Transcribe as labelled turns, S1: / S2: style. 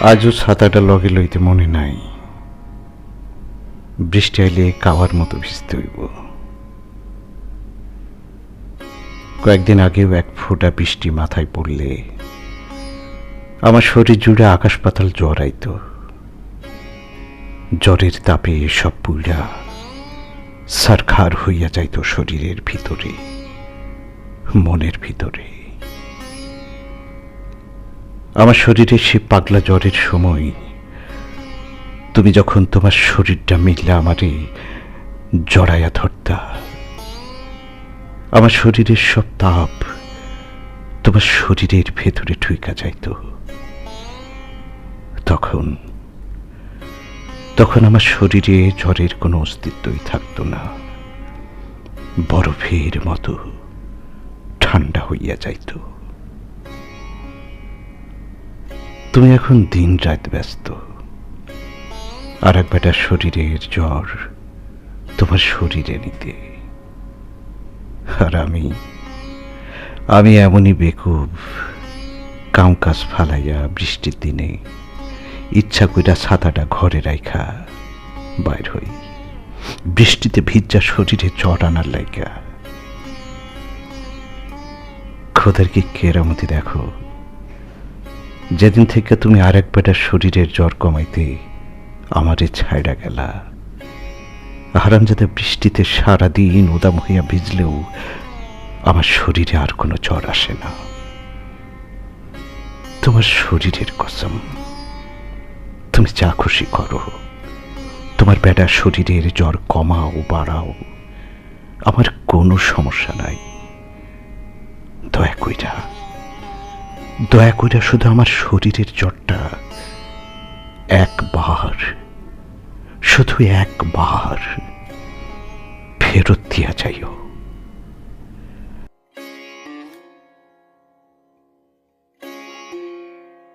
S1: আজও ছাতাটা লগে লইতে মনে নাই। বৃষ্টি আইলে কাওয়ার মতো ভিজতে হইব। কয়েকদিন আগেও এক ফোঁটা বৃষ্টি মাথায় পড়লে আমার শরীর জুড়ে আকাশ পাতাল জ্বর আইত। জ্বরের তাপে সব পুইরা সারখার হইয়া যাইত শরীরের ভিতরে, মনের ভিতরে। আমার শরীরে সে পাগলা জ্বরের সময়। তুমি যখন তোমার শরীরটা মিললে আমারে জড়াইয়া ধরতা। আমার শরীরের সব তাপ তোমার শরীরের ভেতরে ঠুইকা যাইত। তখন তখন আমার শরীরে জ্বরের কোনো অস্তিত্বই থাকতো না। বরফের মতো ঠান্ডা হইয়া যাইত। তুমি এখন দিন রাত ব্যস্ত। আর এক বেটার শরীরের জ্বর তোমার শরীরে নিতে। আর আমি আমি এমনই বেকুব কাম কাজ ফালাইয়া বৃষ্টির দিনে ইচ্ছা কইরা ছাতাটা ঘরে রাইখা বাইর হই। বৃষ্টিতে ভিজা শরীরে জ্বর আনার লাইগা। খোদার কি কেরামতি দেখো? যেদিন থেকে তুমি আরেক বেটার শরীরের জ্বর কমাইতে আমারে ছাইড়া গেলা। হারাম যাতে বৃষ্টিতে সারাদিন উদাম হইয়া ভিজলেও আমার শরীরে আর কোনো জ্বর আসে না। তোমার শরীরের কসম, তুমি যা খুশি করো, তোমার বেটা শরীরের জ্বর কমাও, বাড়াও, আমার কোনো সমস্যা নাই। দয়া কইরা দয়া করে শুধু আমার শরীরের জ্বরটা একবার শুধু একবার ফেরত দিয়া যাইও।